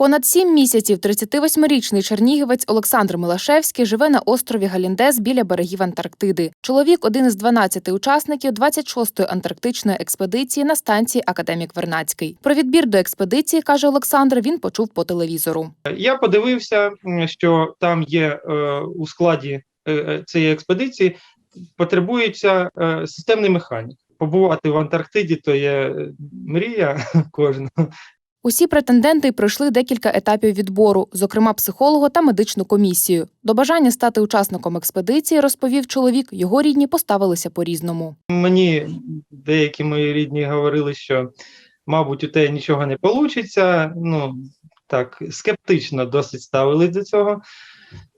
Понад сім місяців 38-річний чернігівець Олександр Милашевський живе на острові Галіндес біля берегів Антарктиди. Чоловік один із 12 учасників 26-ї антарктичної експедиції на станції Академік Вернацький. Про відбір до експедиції каже Олександр. Він почув по телевізору. Я подивився, що там є е, у складі е, е, цієї експедиції потребується системний механік. Побувати в Антарктиді то є мрія кожного. Усі претенденти пройшли декілька етапів відбору, зокрема психолога та медичну комісію. До бажання стати учасником експедиції, розповів чоловік, його рідні поставилися по-різному. Мені деякі мої рідні говорили, що, мабуть, у те нічого не вийде. Ну, так, скептично досить ставились до цього.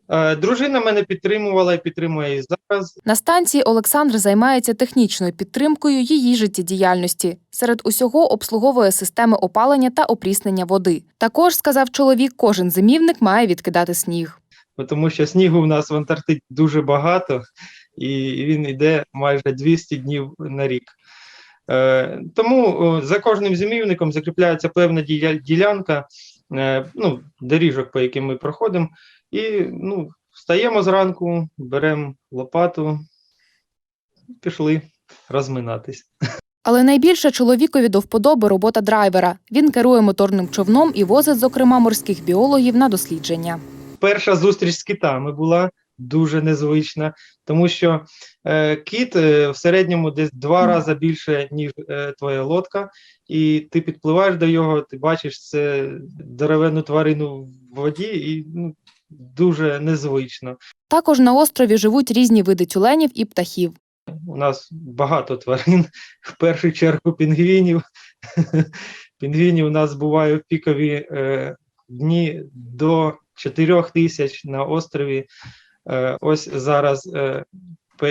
Е, Дружина мене підтримувала і підтримує і зараз. На станції Олександр займається технічною підтримкою її життєдіяльності. Серед усього обслуговує системи опалення та опріснення води. Також сказав чоловік, кожен зимівник має відкидати сніг. тому що снігу в нас в Антарктиді дуже багато, і він йде майже 200 днів на рік. Е, тому за кожним зимівником закріпляється певна ділянка, е, ну, доріжок, по яким ми проходимо, і ну, встаємо зранку, беремо лопату, пішли розминатись. Але найбільше чоловікові до вподоби робота драйвера. Він керує моторним човном і возить, зокрема, морських біологів на дослідження. перша зустріч з китами була дуже незвична, тому що е, кіт е, в середньому десь два рази більше, ніж е, твоя лодка, і ти підпливаєш до його, ти бачиш це дерев'яну тварину в воді, і ну, дуже незвично. Також на острові живуть різні види тюленів і птахів. У нас багато тварин, в першу чергу пінгвінів. Пінгвінів у нас буває в пікові е, дні до 4 тисяч на острові. Е, ось зараз е,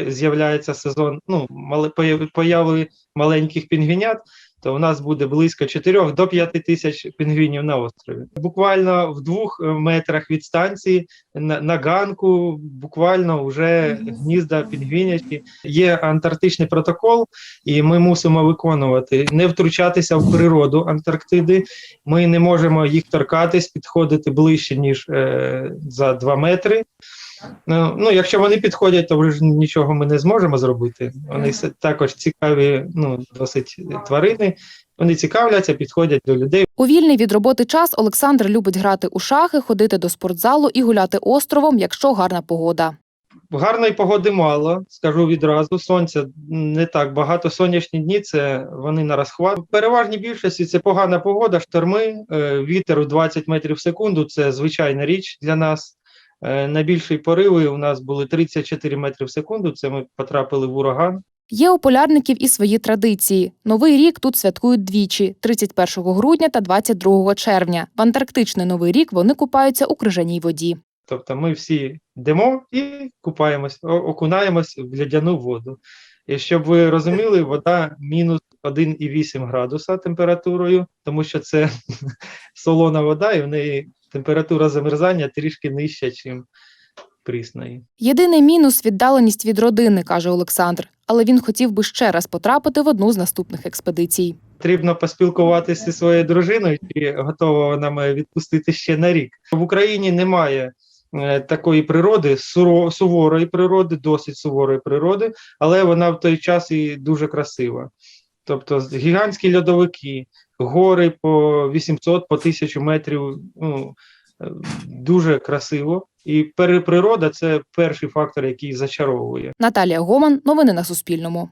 з'являється сезон, ну, мали, появи- появи маленьких пінгвінят, то у нас буде близько 4 до 5 тисяч пінгвінів на острові. Буквально в двох е, метрах від станції на, на ганку, буквально вже гнізда пінгвінячі. Є антарктичний протокол, і ми мусимо виконувати, не втручатися в природу Антарктиди. Ми не можемо їх торкатись, підходити ближче, ніж е, за 2 метри. Ну, ну, якщо вони підходять, то вже нічого ми не зможемо зробити. Вони також цікаві, ну, досить тварини. Вони цікавляться, підходять до людей. У вільний від роботи час Олександр любить грати у шахи, ходити до спортзалу і гуляти островом, якщо гарна погода. Гарної погоди мало, скажу відразу. Сонця не так багато. Сонячні дні це вони на розхват. В переважній більшості це погана погода, шторми, е, вітер у 20 метрів в секунду. Це звичайна річ для нас. Е, Найбільші пориви у нас були 34 метри в секунду. Це ми потрапили в ураган. Є у полярників і свої традиції. Новий рік тут святкують двічі: 31 грудня та 22 червня. В антарктичний новий рік вони купаються у крижаній воді. Тобто ми всі йдемо і купаємось, окунаємось в лядяну воду. І щоб ви розуміли, вода мінус 1,8 градуса температурою, тому що це солона вода, і в неї температура замерзання трішки нижча, ніж прісної. Єдиний мінус віддаленість від родини, каже Олександр. Але він хотів би ще раз потрапити в одну з наступних експедицій. Потрібно поспілкуватися зі своєю дружиною, чи готова вона мене відпустити ще на рік. В Україні немає е, такої природи, суворої природи, досить суворої природи, але вона в той час і дуже красива. Тобто гігантські льодовики, гори по 800, по 1000 метрів. Ну, е, дуже красиво. І переприрода це перший фактор, який зачаровує. Наталія Гоман. Новини на Суспільному.